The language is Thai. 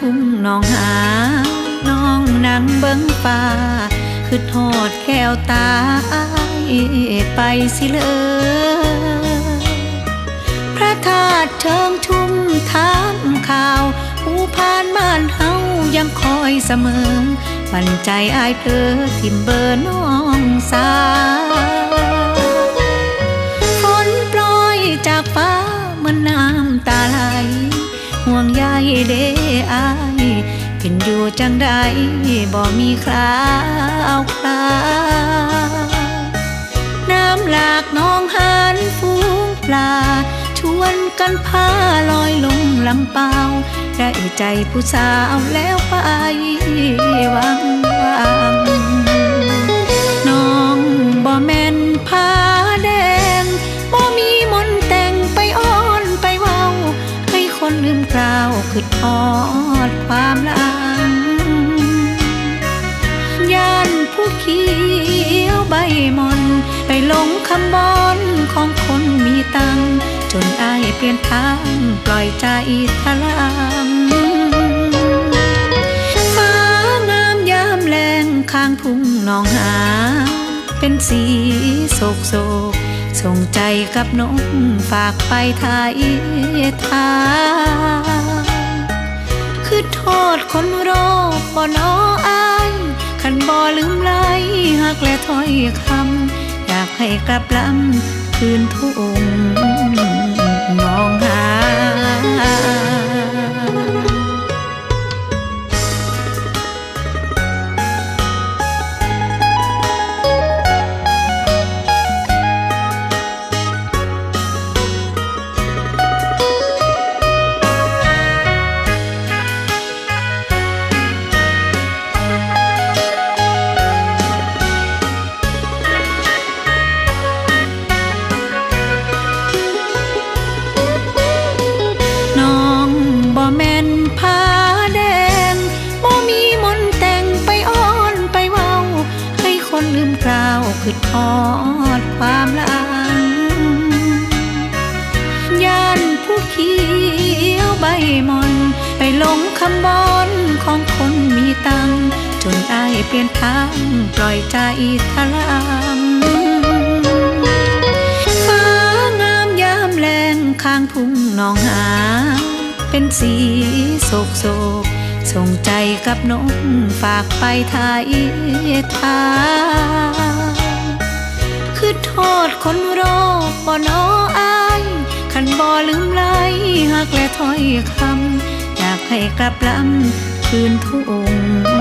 ทุ่งน้องหา น้องนั่งเบิ้งป่าคือทอดแก้วตาไปสิเลยพระธาตุเชิงชุมถามข่าวผู้พานม่านเฮายังคอยเสมอ มั่นใจอายเพอทิมเบอร์น้อง ห่วงใยเด้อายเป็นอยู่จังใดบ่มีคราวคลาน้ำหลากน้องหานฟูงปลา ชวนกันพาลอยลงลำเปล่าได้ใจผู้สาวแล้วไปวังวัง คือทอดความหลังย่านผู้เขียวใบมอน ไปลงคำบอนของคนมีตัง จนอายเปลี่ยนทางปล่อยใจทะลังฟ้างามยามแรงข้างทุ่งหนองหา เป็นสีโศกโศกส่งใจกับนกฝากไปไทยทาง อดคนรอบ่นออายขันบ่ลืมไหลหักและถ้อยคำอยากให้กลับลำคืนทุ่ง คือทอดความหลังย่านผู้เขียวใบมอน ไปลงคำบอนของคนมีตัง จนอายเปลี่ยนทางปล่อยใจทะลังฟ้างามยามแรงข้างทุ่งหนองหา เป็นสีโศกโศกส่งใจกับนกฝากไปไทยทาง คือโทษคนรอบ่นออายขันบ่ลืมไหลหักและถ้อยคำอยากให้กลับลำคืนทุ่ง